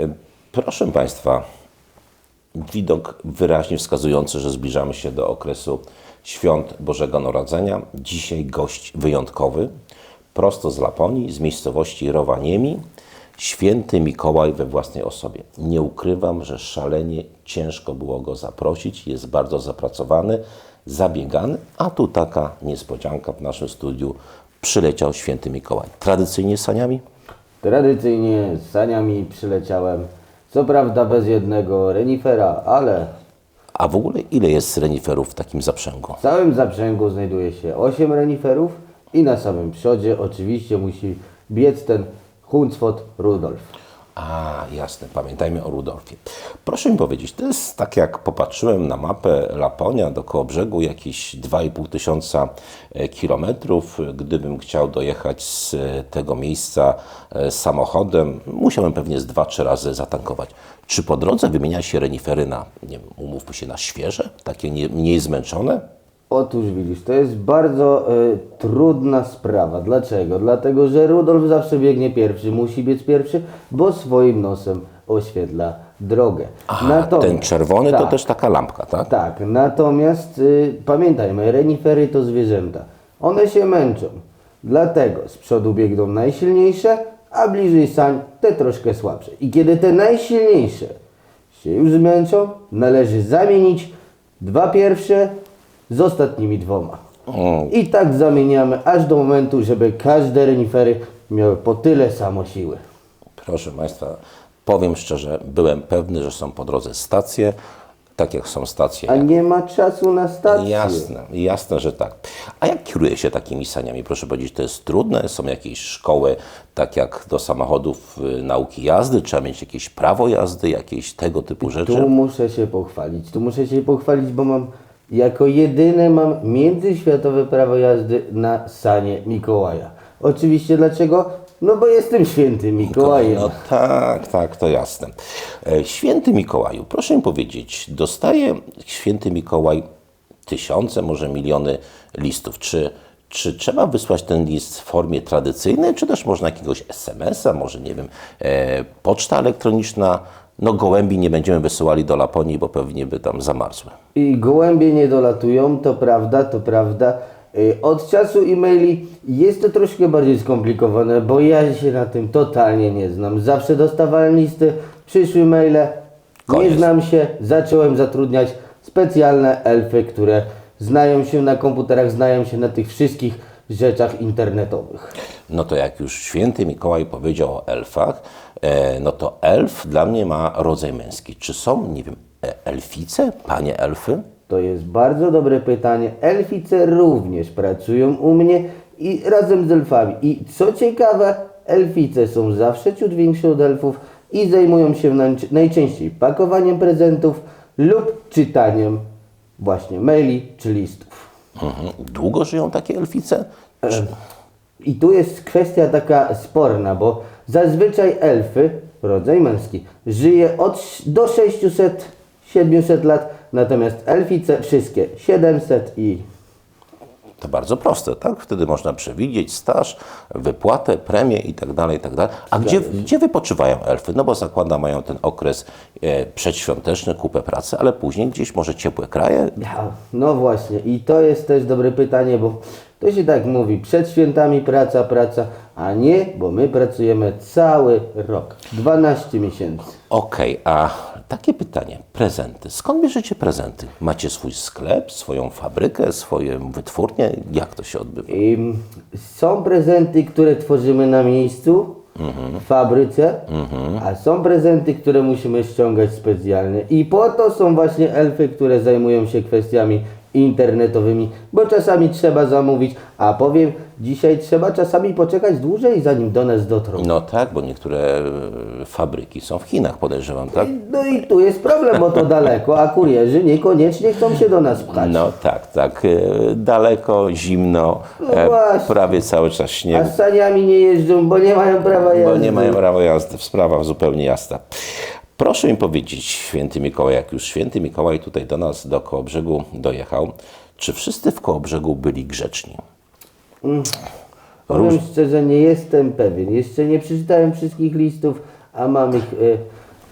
E, Proszę Państwa, widok wyraźnie wskazujący, że zbliżamy się do okresu świąt Bożego Narodzenia. Dzisiaj gość wyjątkowy, prosto z Laponii, z miejscowości Rowaniemi, święty Mikołaj we własnej osobie. Nie ukrywam, że szalenie ciężko było go zaprosić, jest bardzo zapracowany, zabiegany, a tu taka niespodzianka w naszym studiu. Przyleciał święty Mikołaj. Tradycyjnie z saniami? Tradycyjnie z saniami przyleciałem. Co prawda bez jednego renifera, ale A w ogóle ile jest reniferów w takim zaprzęgu? w całym zaprzęgu znajduje się 8 reniferów i na samym przodzie oczywiście musi biec ten Huncwot Rudolf. A, jasne, pamiętajmy o Rudolfie. Proszę mi powiedzieć, to jest tak jak popatrzyłem na mapę Laponia do koło brzegu jakieś 2,5 tysiąca e, kilometrów. Gdybym chciał dojechać z e, tego miejsca e, samochodem, musiałem pewnie z 2-3 razy zatankować. Czy po drodze wymienia się renifery na, nie wiem, umówmy się, na świeże, takie nie, mniej zmęczone? Otóż widzisz, to jest bardzo e, trudna sprawa. Dlaczego? Dlatego, że Rudolf zawsze biegnie pierwszy, musi biec pierwszy, bo swoim nosem oświetla drogę. A, ten czerwony to tak. też taka lampka, tak? Tak, natomiast y, pamiętajmy, renifery to zwierzęta. One się męczą. Dlatego z przodu biegną najsilniejsze, a bliżej sań te troszkę słabsze. I kiedy te najsilniejsze się już zmęczą, należy zamienić dwa pierwsze z ostatnimi dwoma. I tak zamieniamy aż do momentu, żeby każde renifery miały po tyle samo siły. Proszę Państwa, powiem szczerze, byłem pewny, że są po drodze stacje, tak jak są stacje. A Jak... nie ma czasu na stację. Jasne, jasne, że tak. A jak kieruje się takimi saniami? Proszę powiedzieć, to jest trudne? Są jakieś szkoły, tak jak do samochodów y, nauki jazdy? Trzeba mieć jakieś prawo jazdy, jakieś tego typu rzeczy? Tu muszę się pochwalić. Tu muszę się pochwalić, bo mam jako jedyny mam międzyświatowe prawo jazdy na sanie Mikołaja. Oczywiście dlaczego? No bo jestem świętym Mikołajem. No tak, tak, to jasne. E, Święty Mikołaju, proszę mi powiedzieć, dostaje święty Mikołaj tysiące, może miliony listów. Czy, czy trzeba wysłać ten list w formie tradycyjnej, czy też można jakiegoś SMS-a, może nie wiem, e, poczta elektroniczna? No gołębi nie będziemy wysyłali do Laponii, bo pewnie by tam zamarzły. I gołębie nie dolatują, to prawda, to prawda. Y, Od czasu e-maili jest to troszkę bardziej skomplikowane, bo ja się na tym totalnie nie znam. Zawsze dostawałem listy, przyszły maile, nie Koniec. znam się, zacząłem zatrudniać specjalne elfy, które znają się na komputerach, znają się na tych wszystkich rzeczach internetowych. No to jak już święty Mikołaj powiedział o elfach, e, no to elf dla mnie ma rodzaj męski. Czy są, nie wiem, Elfice? Panie elfy? To jest bardzo dobre pytanie. Elfice również pracują u mnie i razem z elfami. I co ciekawe, elfice są zawsze ciut większe od elfów i zajmują się najczęściej pakowaniem prezentów lub czytaniem właśnie maili czy listów. Mhm. Długo żyją takie elfice? Czy... I tu jest kwestia taka sporna, bo zazwyczaj elfy, rodzaj męski, żyje od do 600 700 lat, natomiast elfice wszystkie 700 i to bardzo proste, tak? Wtedy można przewidzieć staż, wypłatę, premię itd. Tak itd. Tak a gdzie, gdzie wypoczywają elfy? No bo zakłada mają ten okres e, przedświąteczny, kupę pracy, ale później gdzieś może ciepłe kraje? Ja, no właśnie i to jest też dobre pytanie, bo to się tak mówi, przed świętami praca, praca, a nie, bo my pracujemy cały rok, 12 miesięcy. Okej, okay, a takie pytanie, prezenty. Skąd bierzecie prezenty? Macie swój sklep, swoją fabrykę, swoją wytwórnię? Jak to się odbywa? Są prezenty, które tworzymy na miejscu, w fabryce, a są prezenty, które musimy ściągać specjalnie. I po to są właśnie elfy, które zajmują się kwestiami internetowymi, bo czasami trzeba zamówić, a powiem, dzisiaj trzeba czasami poczekać dłużej, zanim do nas dotrą. No tak, bo niektóre e, fabryki są w Chinach, podejrzewam, tak? No i tu jest problem, bo to daleko, a kurierzy niekoniecznie chcą się do nas pchać. No tak, tak. e, Daleko, zimno, No e, prawie cały czas A śnieg, z saniami nie jeżdżą, bo nie mają prawa jazdy. bo nie mają prawa jazdy. Sprawa zupełnie jasna. Proszę mi powiedzieć, święty Mikołaj, jak już święty Mikołaj tutaj do nas, do Kołobrzegu dojechał, czy wszyscy w Kołobrzegu byli grzeczni? Powiem szczerze, nie jestem pewien. Jeszcze nie przeczytałem wszystkich listów, a mam ich e,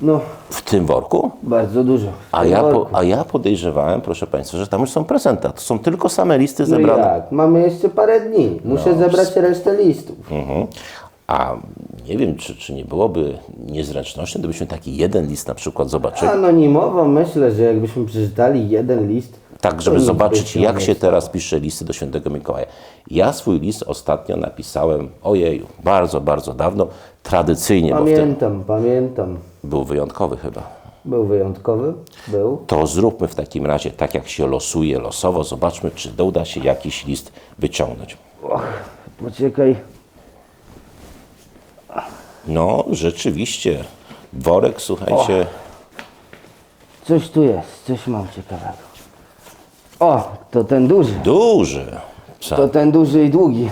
No, W tym worku? bardzo dużo. A ja, po, a ja podejrzewałem, proszę Państwa, że tam już są prezenty. a To są tylko same listy No zebrane. jak? Mamy jeszcze parę dni. Muszę zebrać resztę listów. Mhm. A nie wiem, czy, czy nie byłoby niezręcznością, gdybyśmy taki jeden list na przykład zobaczyli. Anonimowo myślę, że jakbyśmy przeczytali jeden list. Tak, żeby zobaczyć, jak się teraz pisze listy do świętego Mikołaja. Ja swój list ostatnio napisałem, ojeju, bardzo, bardzo dawno, tradycyjnie, Pamiętam, pamiętam. był wyjątkowy chyba. Był wyjątkowy? Był. To zróbmy w takim razie tak, jak się losuje losowo. Zobaczmy, czy uda się jakiś list wyciągnąć. Och, poczekaj. No, rzeczywiście. Worek, słuchajcie, Coś tu jest, coś mam ciekawego. O, to ten duży. duży. Co? To ten duży i długi.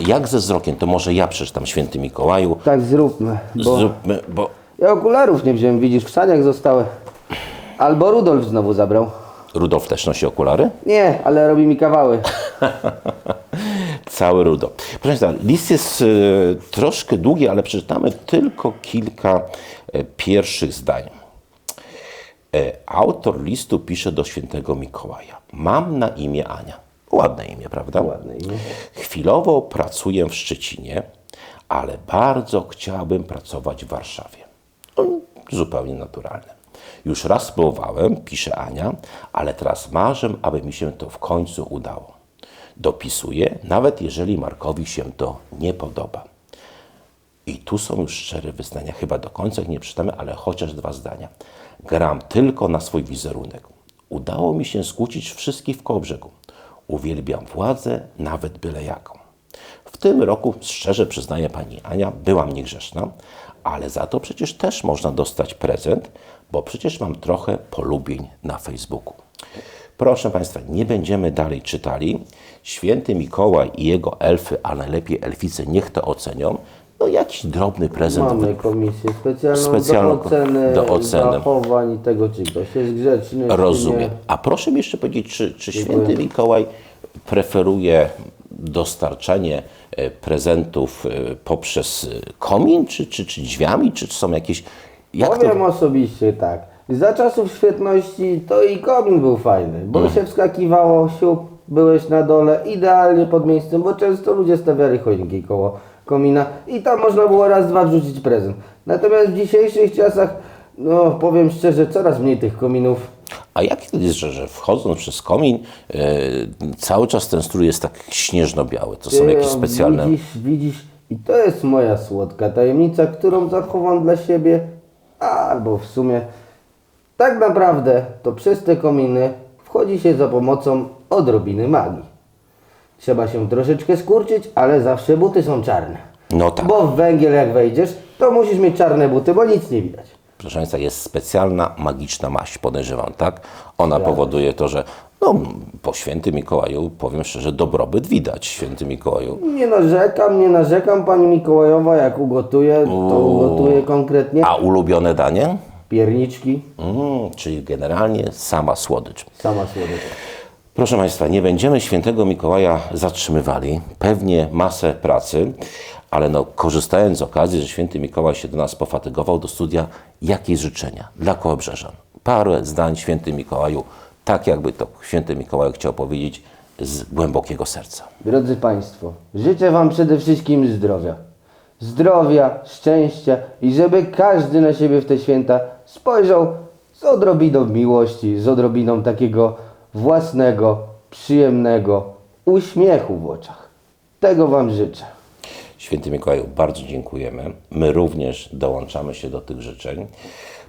Jak ze wzrokiem? To może ja przeczytam Święty Mikołaju. Tak zróbmy. Bo Zróbmy, bo ja okularów nie wziąłem, widzisz, w saniach zostały. Albo Rudolf znowu zabrał. Rudolf też nosi okulary? Nie, ale robi mi kawały. Cały rudo. Proszę Państwa, list jest e, troszkę długi, ale przeczytamy tylko kilka e, pierwszych zdań. E, autor listu pisze do świętego Mikołaja. Mam na imię Ania. Ładne imię, prawda? Ładne imię. Chwilowo pracuję w Szczecinie, ale bardzo chciałbym pracować w Warszawie. Zupełnie naturalne. Już raz spróbowałem, pisze Ania, ale teraz marzę, aby mi się to w końcu udało. Dopisuję, nawet jeżeli Markowi się to nie podoba. I tu są już szczere wyznania. Chyba do końca ich nie przeczytamy, ale chociaż dwa zdania. Gram tylko na swój wizerunek. Udało mi się skłócić wszystkich w Kołobrzegu. Uwielbiam władzę, nawet byle jaką. W tym roku, szczerze przyznaję Pani Ania, byłam niegrzeszna, ale za to przecież też można dostać prezent, bo przecież mam trochę polubień na Facebooku. Proszę Państwa, nie będziemy dalej czytali. Święty Mikołaj i jego elfy, a najlepiej elfice, niech to ocenią. No jakiś drobny prezent. Mamy komisję specjalną, Specjalną do oceny, do oceny. zachowań i tego, czy ktoś jest grzeczny, Rozumiem. A proszę mi jeszcze powiedzieć, czy, czy święty Mikołaj preferuje dostarczanie e, prezentów e, poprzez e, komin, czy, czy, czy drzwiami, czy są jakieś... Jak to... Powiem osobiście tak. Za czasów świetności to i komin był fajny, bo Mhm. się wskakiwało, siup, byłeś na dole, idealnie pod miejscem, bo często ludzie stawiali choinki koło komina i tam można było raz, dwa wrzucić prezent. Natomiast w dzisiejszych czasach, no powiem szczerze, coraz mniej tych kominów. A jak to jest, że, że wchodząc przez komin, e, cały czas ten strój jest tak śnieżno-biały? To są jakieś specjalne... Widzisz, widzisz, i to jest moja słodka tajemnica, którą zachowam dla siebie, albo w sumie tak naprawdę to przez te kominy wchodzi się za pomocą odrobiny magii. Trzeba się troszeczkę skurczyć, ale zawsze buty są czarne. No tak. Bo w węgiel jak wejdziesz, to musisz mieć czarne buty, bo nic nie widać. Proszę Państwa, jest specjalna, magiczna maść, podejrzewam, tak? Ona powoduje to, że no, po świętym Mikołaju, powiem szczerze, dobrobyt widać, święty Mikołaju. Nie narzekam, nie narzekam. Pani Mikołajowa jak ugotuje, to ugotuje konkretnie A ulubione danie? Pierniczki, Mm, czyli generalnie sama słodycz. sama słodycz. Proszę Państwa, nie będziemy świętego Mikołaja zatrzymywali. Pewnie masę pracy, ale no, korzystając z okazji, że święty Mikołaj się do nas pofatygował do studia, jakie życzenia dla Kołobrzeżan? Parę zdań święty Mikołaju, tak jakby to święty Mikołaj chciał powiedzieć z głębokiego serca. Drodzy Państwo, życzę Wam przede wszystkim zdrowia. Zdrowia, szczęścia i żeby każdy na siebie w te święta spojrzał z odrobiną miłości, z odrobiną takiego własnego, przyjemnego uśmiechu w oczach. Tego Wam życzę. Święty Mikołaju, bardzo dziękujemy. My również dołączamy się do tych życzeń.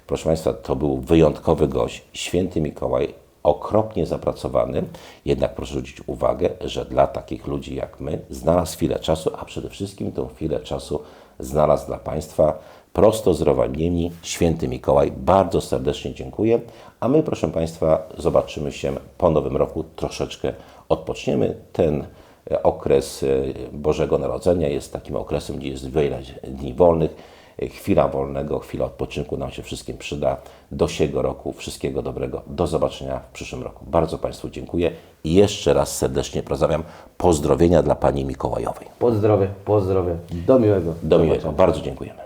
Proszę Państwa, to był wyjątkowy gość. Święty Mikołaj, okropnie zapracowany, jednak proszę zwrócić uwagę, że dla takich ludzi jak my znalazł chwilę czasu, a przede wszystkim tą chwilę czasu znalazł dla Państwa prosto z Rowaniemi. Święty Mikołaj, bardzo serdecznie dziękuję. A my, proszę Państwa, zobaczymy się po Nowym Roku. Troszeczkę odpoczniemy. Ten e, okres e, Bożego Narodzenia jest takim okresem, gdzie jest wiele dni wolnych. Chwila wolnego, chwila odpoczynku nam się wszystkim przyda. Do siego roku wszystkiego dobrego. Do zobaczenia w przyszłym roku. Bardzo Państwu dziękuję i jeszcze raz serdecznie pozdrawiam. Pozdrowienia dla Pani Mikołajowej. Pozdrowie, pozdrowie. Do miłego. Do miłego. Bardzo dziękujemy.